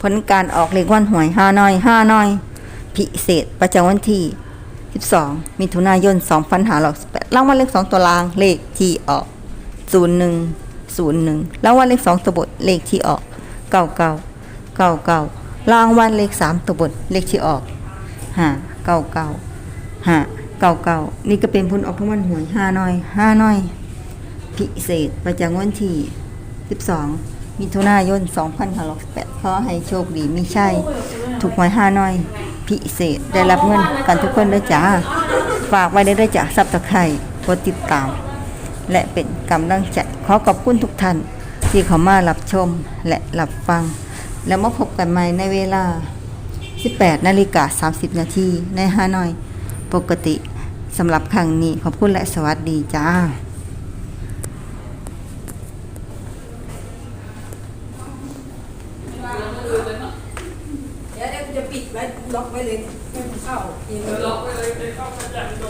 ผลการออกเลขวันหวยห้าน้อยห้าน้อย พิเศษประจำวันที่ 12 มิถุนายน2568รางวัลเลข 2 ตัวรางเลขที่ออก 0101รางวัลเลข 2 ตัวบทเลขที่ออก99 99รางวัลเลข 3 ตัวบทเลขที่ออก5 99 5 99นี่ก็เป็นผลออกรางวัลหวย5น้อย5น้อย พิเศษประจำวันที่ 12 มิถุนายน2568ขอให้โชคดีมีชัยถูกหวย5น้อยพิเศษได้รับเงินกันทุกคนด้วยจ้า ฝากไว้ได้ด้วยจ้าซับตะไคร่กดติดตาม และเป็นกำลังใจขอขอบคุณทุกท่าน ที่เข้ามารับชมและรับฟัง แล้วมาพบกันใหม่ในเวลา 18นาฬิกา30 นาทีในฮานอย ปกติสำหรับครั้งนี้ขอบคุณและสวัสดีจ้า ปิดไว้ล็อกไว้เลยไม่ให้เข้า ล็อกไปเลยไม่ต้อขยันโ